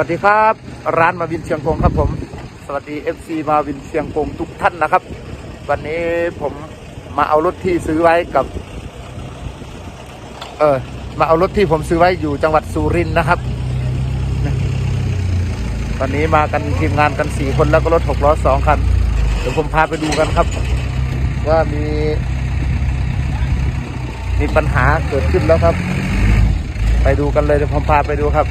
สวัสดีครับ ร้านมาวินเชียงกงครับผม สวัสดี FC มาวินเชียงกงทุกท่านนะครับ วันนี้ผมมาเอารถที่ซื้อไว้กับ เออมาเอารถที่ผมซื้อไว้อยู่จังหวัดสุรินทร์นะครับวันนี้มากันทีมงานกันสี่คนแล้วก็รถหกล้อสองคัน เดี๋ยวผมพาไปดูกันครับ ว่ามี มีปัญหาเกิดขึ้นแล้วครับ ไปดูกันเลยเดี๋ยวผมพาไปดูครับ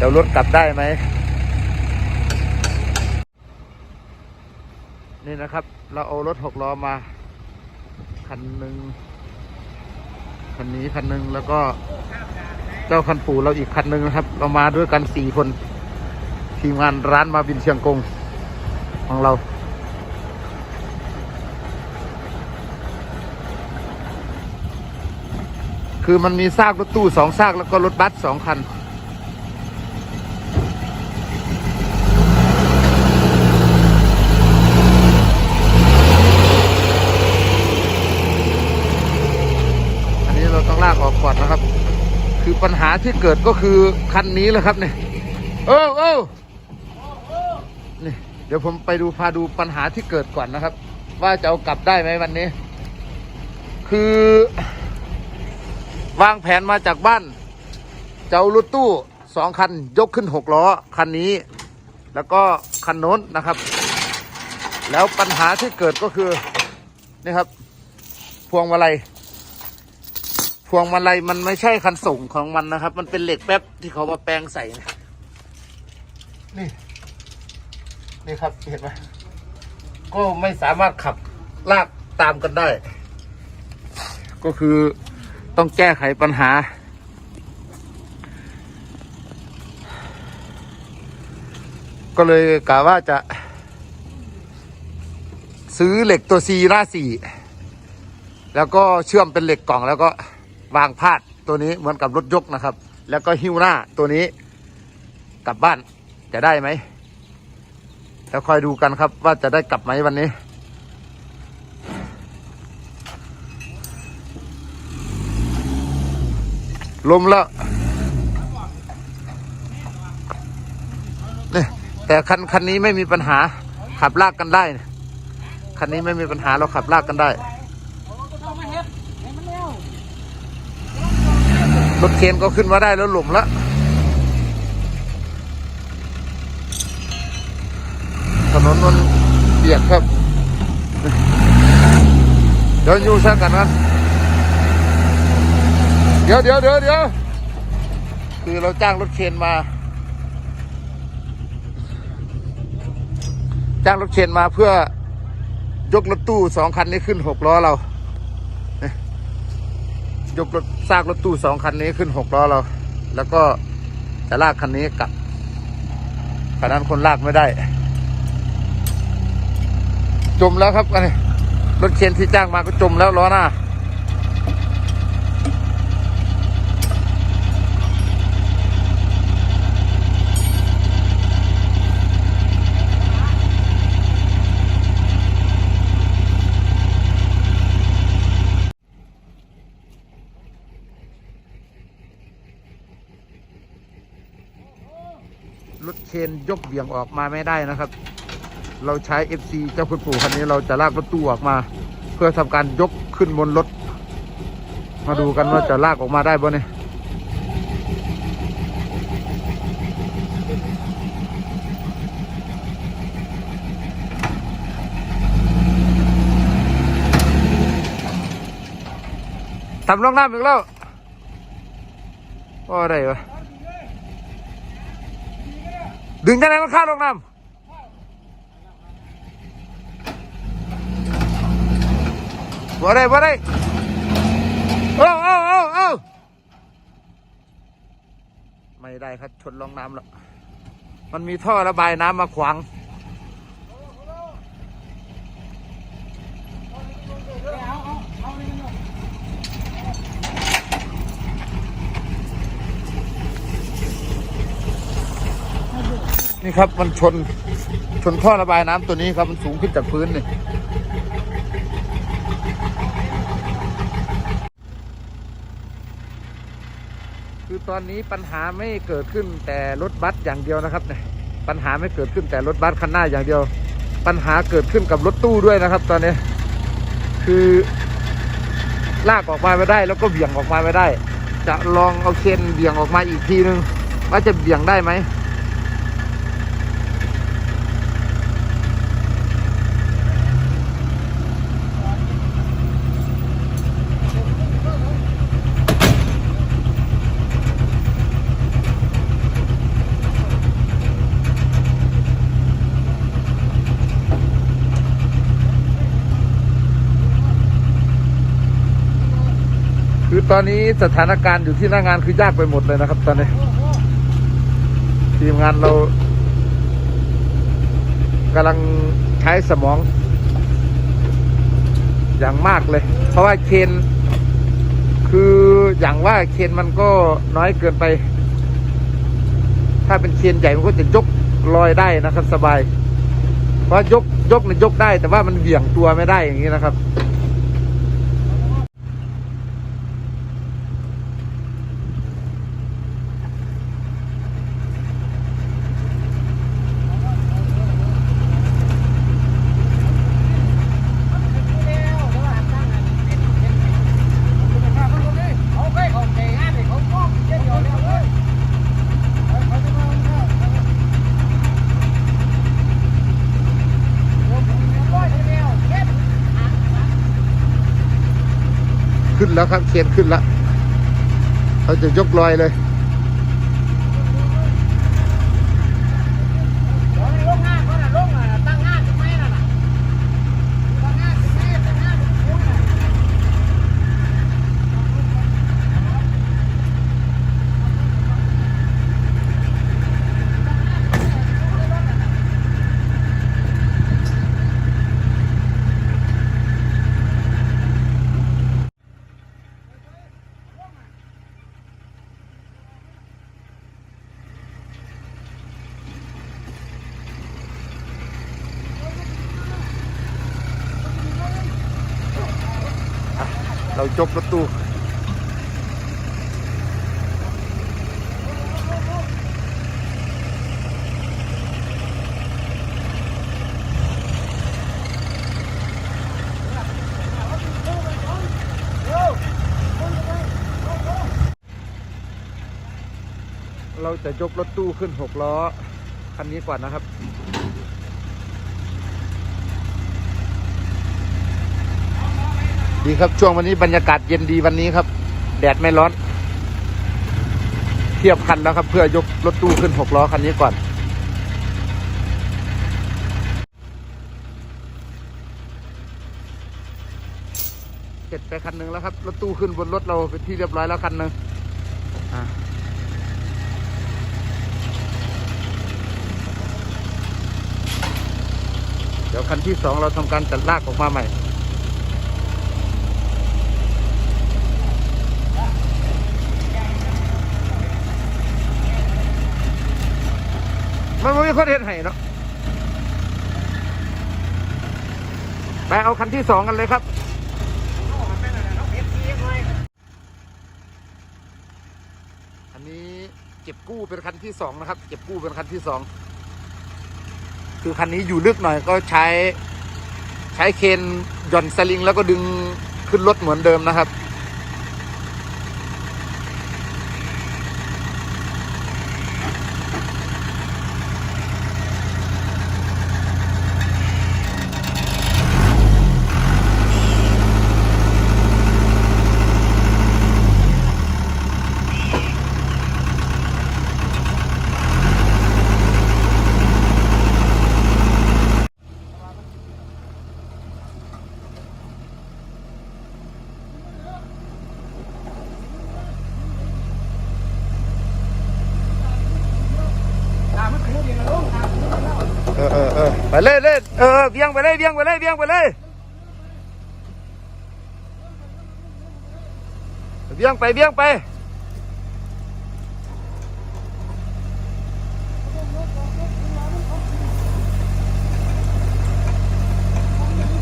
เดี๋ยวรถกลับได้ไหม นี่นะครับ เราเอารถหกล้อมา คันหนึ่งคันนี้คันหนึ่งแล้วก็ เจ้าคันปู่เราอีกคันหนึ่งนะครับ เรามาด้วยกันสี่คนทีมงานร้านมาบินเชียงกงของเราคือมันมีซากรถตู้สองซากแล้วก็รถบัสสองคันนี้เราต้องลา ก่อนนะครับ คือปัญหาที่เกิดก็คือคันนี้แหละครับเนี่ยเออเออนี่เดี๋ยวผมไปดูพาดูปัญหาที่เกิดก่อนนะครับ ว่าจะเอากลับได้ไหมวันนี้ คือ วางแผนมาจากบ้านจะเอารถตู้สองคันยกขึ้นหกล้อคันนี้ แล้วก็คันโน้นนะครับ แล้วปัญหาที่เกิดก็คือนี่ครับ พวงมาลัย พวงมาลัยมันไม่ใช่คันส่งของมันนะครับ มันเป็นเหล็กแป๊บที่เขามาแปลงใส่นะนี่ นี่ครับเห็นไหมก็ไม่สามารถขับลากตามกันได้ ก็คือต้องแก้ไขปัญหา ก็เลยกะว่าจะ ซื้อเหล็กตัวซีหน้าสี่แล้วก็เชื่อมเป็นเหล็กกล่องแล้วก็ วางพาดตัวนี้เหมือนกับรถยกนะครับ แล้วก็หิ้วหน้าตัวนี้กลับบ้านจะได้ไหมแล้วคอยดูกันครับว่าจะได้กลับไหมวันนี้ ลมแล้วนี่แต่คันคันนี้ไม่มีปัญหาขับลากกันได้ คันนี้ไม่มีปัญหาเราขับลากกันได้ รถเคนก็ขึ้นมาได้แล้วหลุมล้วถนนมันเปียกครับ เดี๋ยวอยู่ช่างกันนะเดี๋ยวเดี๋ยวเดี๋ยวเดี๋ยวคือเราจ้างรถเคนมา จ้างรถเคนมาเพื่อยกรถตู้สองคันนี้ขึ้นหกล้อเรา ยกรถซากรถตู้สองคันนี้ขึ้นหกล้อเรา แล้วก็จะลากคันนี้กลับคันนั้นคนลากไม่ได้ จมแล้วครับอันนี้รถเคนที่จ้างมาก็จมแล้วล้อหน้า เคนยกเบี่ยงออกมาไม่ได้นะครับ เราใช้ FC เจ้าคุณปู่คันนี้เราจะลากรถตู้ออกมา เพื่อทำการยกขึ้นบนรถ มาดูกันว่าจะลากออกมาได้บ่เนี่ยทำลงน้ำอีกแล้วว่าอะไรวะ ดึงยังไงมันข้าลงน้ำบ่ได้บ่ได้เอ้โอ้โอ้โอ้ไม่ได้ครับชนลงน้ำแล้วมันมีท่อระบายน้ำมาขวาง นี่ครับมันชนชนท่อระบายน้ำตัวนี้ครับมันสูงขึ้นจากพื้นนี่คือตอนนี้ปัญหาไม่เกิดขึ้นแต่รถบัสอย่างเดียวนะครับเนี่ยปัญหาไม่เกิดขึ้นแต่รถบัสคันหน้าอย่างเดียว ปัญหาเกิดขึ้นกับรถตู้ด้วยนะครับ ตอนนี้ คือลากออกมาไม่ได้ แล้วก็เบี่ยงออกมาไม่ได้ จะลองเอาเคนเบี่ยงออกมาอีกทีนึงว่าจะเบี่ยงได้ไหม ตอนนี้สถานการณ์อยู่ที่หน้างานคือยากไปหมดเลยนะครับ ตอนนี้ ทีมงานเรากำลังใช้สมอง อย่างมากเลย เพราะว่าเคนคืออย่างว่าเคนมันก็น้อยเกินไป ถ้าเป็นเคนใหญ่มันก็จะยกลอยได้นะครับ สบาย เพราะยกยกเนี่ยยกได้ แต่ว่ามันเหวี่ยงตัวไม่ได้อย่างนี้นะครับ แล้วครับเคนขึ้นแล้วเขาจะยกลอยเลย จบรถตู้เราจะยกรถตู้ขึ้นหกล้อ คันนี้ก่อนนะครับ ดีครับช่วงวันนี้บรรยากาศเย็นดีวันนี้ครับ แดดไม่ร้อน เทียบคันแล้วครับ เพื่อยกรถตู้ขึ้นหกล้อคันนี้ก่อนเสร็จไปคันหนึ่งแล้วครับรถตู้ขึ้นบนรถเราเป็นที่เรียบร้อยแล้วคันหนึ่งเดี๋ยวคันที่สองเราทำการจัดลากออกมาใหม่ มันไม่มีคนเห็นให้เนาะไปเอาคันที่สองกันเลยครับอันนี้เก็บกู้เป็นคันที่สองนะครับ เก็บกู้เป็นคันที่สองคือคันนี้อยู่ลึกหน่อยก็ใช้ ใช้เคนหย่อนสลิงแล้วก็ดึงขึ้นรถเหมือนเดิมนะครับ เลยเลยเออเออเบี่ยงไปเลยเบี่ยงไปเลยเบี่ยงไปเลยเบี่ยงไปเบี่ยงไป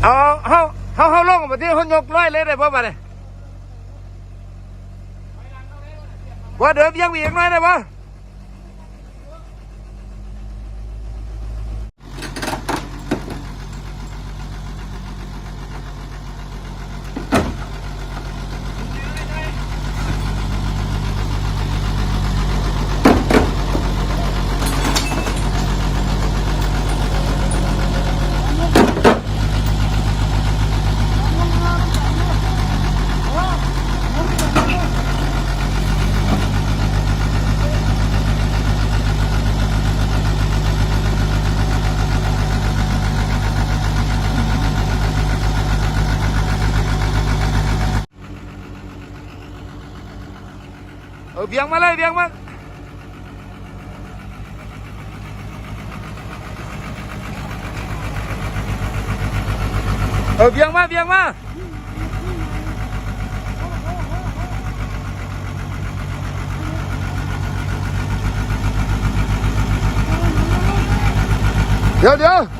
เอาเฮาเฮาเฮาลงมาที่เขายกร้อยเลยได้ป่ะบ่เนี่ยว่าเดิมยังมีอีกหน่อยได้ปะ เออเบียงมาเลยเบียงมาเออเบียงมาเบียงมาเดี๋ยวเดี๋ยว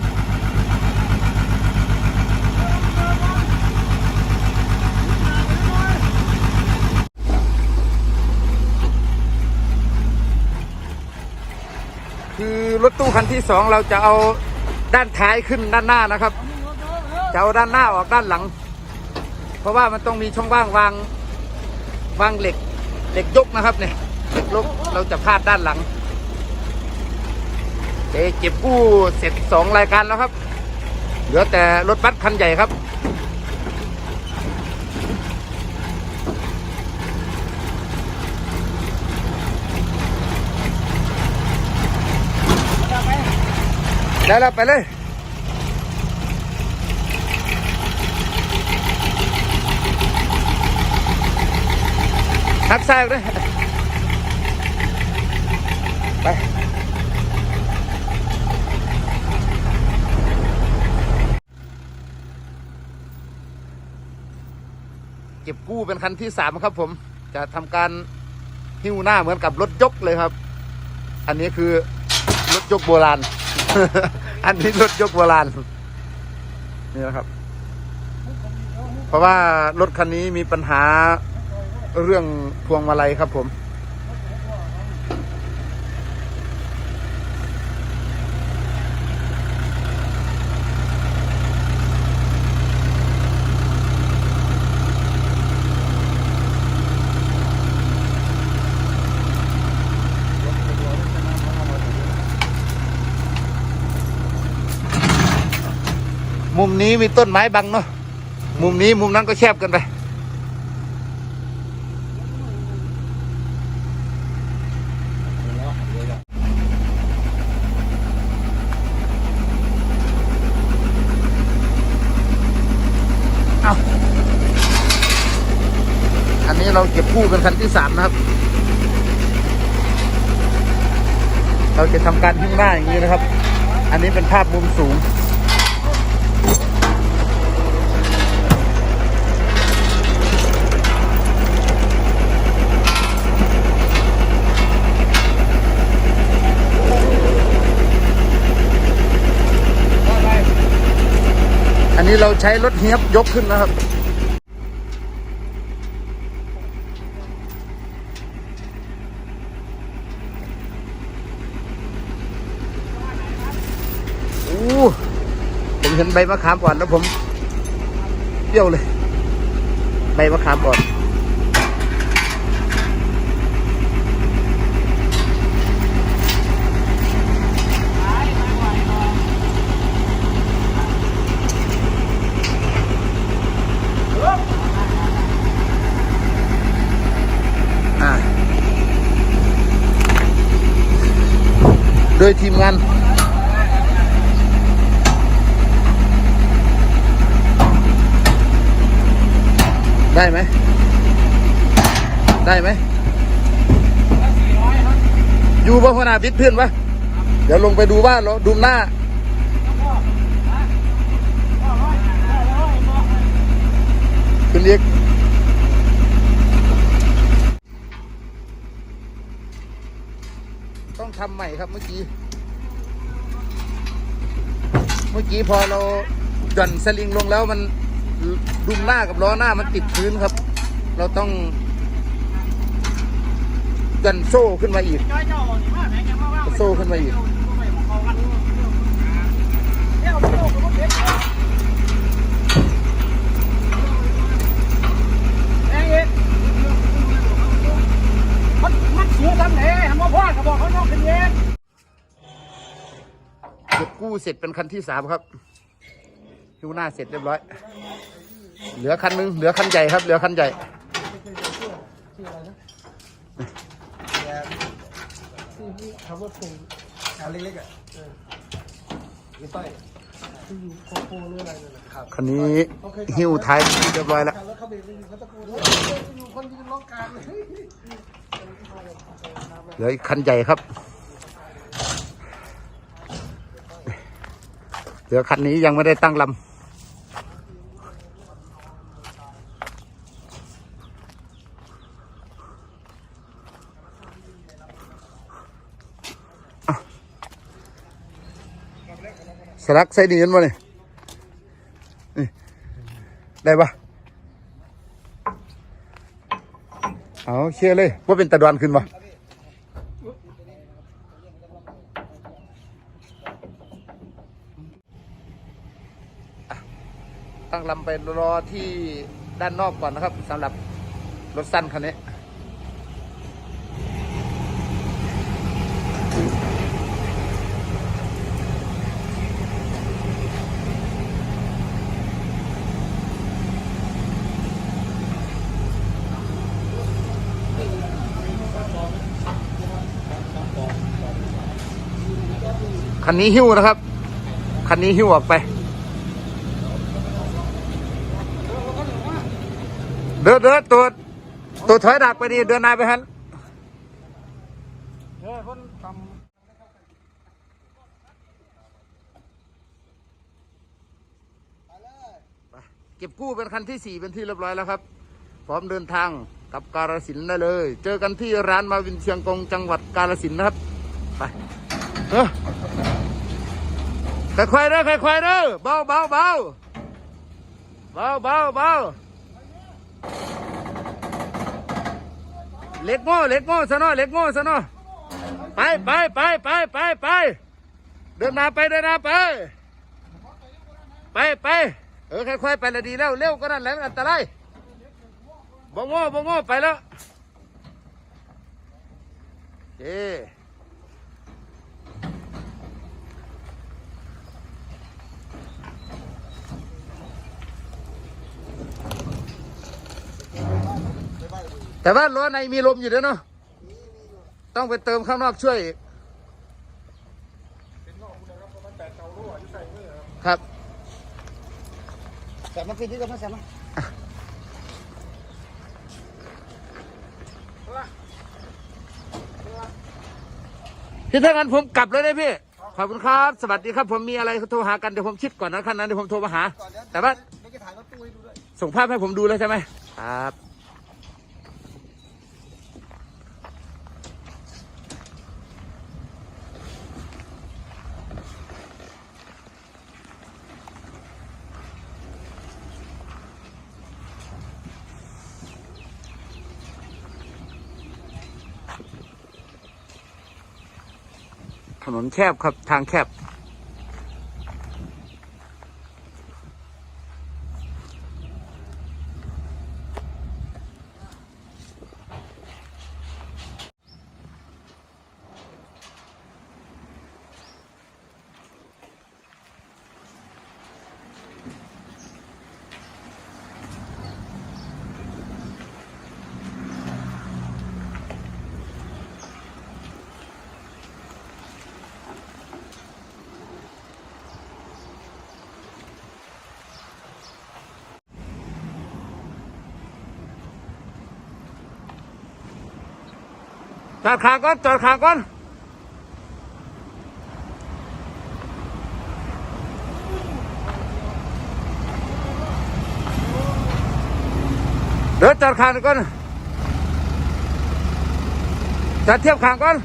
ถตู้คันที่สองเราจะเอาด้านท้ายขึ้นด้านหน้านะครับ จะเอาด้านหน้าออกด้านหลัง เพราะว่ามันต้องมีช่องว่างวางวางเหล็กเหล็กยกนะครับเนี่ยเหล็กยกเราจะพาดด้านหลังเอ๊ะเก็บกู้เสร็จสองรายการแล้วครับ เหลือแต่รถบัสคันใหญ่ครับ ได้แล้วไปเลยหักซ้ายเลยไปเก็บกู้เป็นคันที่สามครับ ผม จะทำการหิ้วหน้าเหมือนกับรถยกเลยครับ อันนี้คือรถยกโบราณ อันนี้รถยกโบราณนี่นะครับ เพราะว่ารถคันนี้มีปัญหาเรื่องพวงมาลัยครับผม มุมนี้มีต้นไม้บังเนาะมุมนี้มุมนั้นก็แคบกันไปเอาอันนี้เราเก็บคู่เป็นคันที่สามนะครับ เราจะทำการทิ้งหน้าอย่างนี้นะครับ อันนี้เป็นภาพมุมสูง นี้เราใช้รถเฮียบยกขึ้นนะครับโอ้ผมเห็นใบมะขามก่อนแล้วผมเปรี้ยวเลย ใบมะขามก่อน อ่า ยทีมงานได้ไหม ได้ไหม อยู่บ่พนาบิดเพื่อนปะเดี๋ยวลงไปดูบ้านเราดูหน้าขึ้นอีกต้องทำใหม่ครับเมื่อกี้ เมื่อกี้พอเราหย่อนสลิงลงแล้วมันดุมหน้ากับล้อหน้ามันติดพื้นครับ เราต้องยันโซ่ขึ้นมาอีก โซ่ขึ้นมาอีกเดี๋ยเด็กแม่งเอ็ดมันมันสูงทำไหนมาพ่อเขาบอกเขาน้องขึ้นเย็น เก็บกู้เสร็จเป็นคันที่สามครับฮิวหน้าเสร็จเรียบร้อย เหลือคันหนึงเหลือคันใหญ่ครับ เหลือคันใหญ่คำว่าคงงานเล็กๆอะไม่ต้อยที่อยู่โคโค่หรืออะไรนั่นแหละคันนี้หิวท้ายเรียบร้อยแล้วเลยเหลืออีกคันใหญ่ครับ เหลือคันนี้ยังไม่ได้ตั้งลำสลักใส่ดีนบ่เนี่ยนี่ได้ปะเอาเชื่อเลยว่าเป็นตะดวนขึ้นปะ ตั้งลำไปรอที่ด้านนอกก่อนนะครับสำหรับรถสั้นคันนี้คันนี้หิ้วนะครับ คันนี้หิ้วออกไป เดินเดตัวตัวถอยดักไปดิเดินหนายไปฮันเออคนทเก็บกู้เป็นคันที่สี่เป็นที่เรียบร้อยแล้วครับ พร้อมเดินทางกับกาลสินได้เลย เจอกันที่ร้านมาวินเชียงกงจังหวัดกาลสินนะครับ ไปเออค่อยๆเด้อค่อยๆเด้อเบาเบาเบาเบาเบาเบา เล็กโง่เล็กโง่ซะนอเล็กโง่ซะนอไปไปไปไปไปไปเดินหน้าไปเดินหน้าไปไปไปเออค่อยๆไปละดีแล้วเร็วก็นั่นแหละมันอันตรายบ่โง่บ่โง่ไปแล้วเอ๊ แต่ว่าล้อในมีลมอยู่เด้อเนาะต้องไปเติมข้างนอกช่วยอีกครับำแต่มันเป็นที่ก็ไม่ใช่ไหมพี่ถ้างั้นผมกลับเลยได้พี่ ขอบคุณครับ สวัสดีครับ ผมมีอะไรโทรหากันเดี๋ยวผมคิดก่อนนะขั้นนั้นเดี๋ยวผมโทรมาหา ก่อนเดี๋ยวแต่ว่าเดี๋ยวจะถ่ายรถตู้ให้ดูด้วย ส่งภาพให้ผมดูแล้วใช่ไหมครับ นนแคบครับทางแคบ อดขาก่อน จอดขาก่อน เดี๋ยวจอดขาก่อนจัดเทียบขาก่อน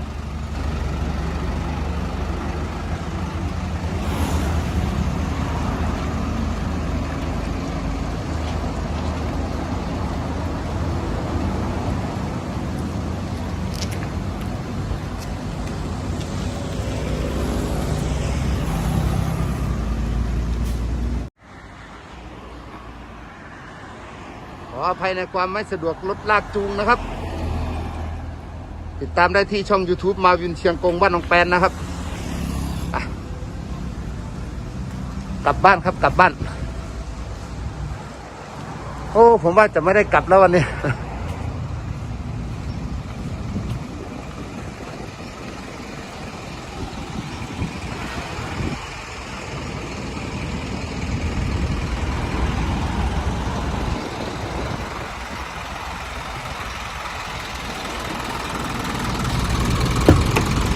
ออภัยในความไม่สะดวกรถลากจูงนะครับ ติดตามได้ที่ช่อง YouTube มาวินเชียงกงบ้านหนองแปนนะครับ กลับบ้านครับกลับบ้าน โอ้ ผมว่าจะไม่ได้กลับแล้ววันนี้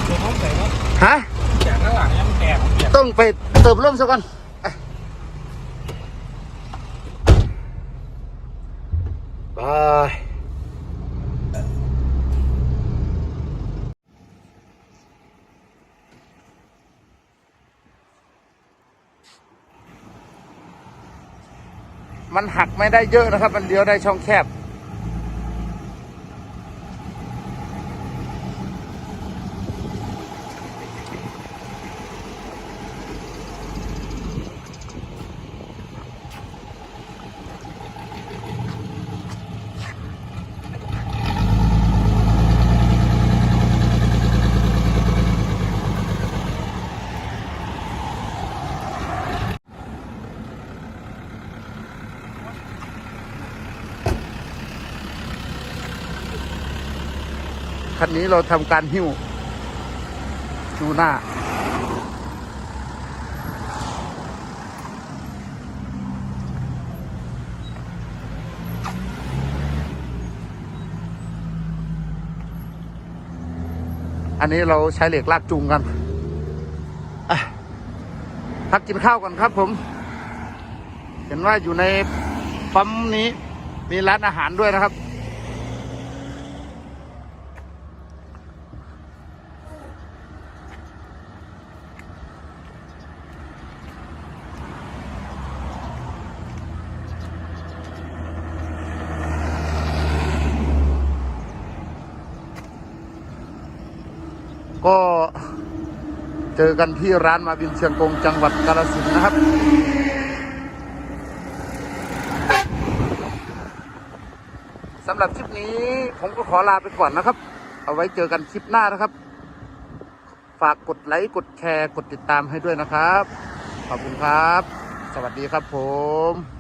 เดี๋ยวน้องใส่เนาะ ฮะจากข้างหลังยังแก่ผมเปียกต้องไปเติมร่มซะก่อนไปบายมันหักไม่ได้เยอะนะครับ มันเลี้ยวได้ช่องแคบ คันนี้เราทำการหิ้วดูหน้า อันนี้เราใช้เหล็กลากจูงกันพักกินข้าวก่อนครับผม เห็นว่าอยู่ในปั๊มนี้มีร้านอาหารด้วยนะครับ ก็ เจอกันที่ร้านมาบินเชียงกงจังหวัดกาฬสินธุ์นะครับ สำหรับคลิปนี้ผมก็ขอลาไปก่อนนะครับ เอาไว้เจอกันคลิปหน้านะครับ ฝากกดไลค์กดแชร์กดติดตามให้ด้วยนะครับ ขอบคุณครับ สวัสดีครับผม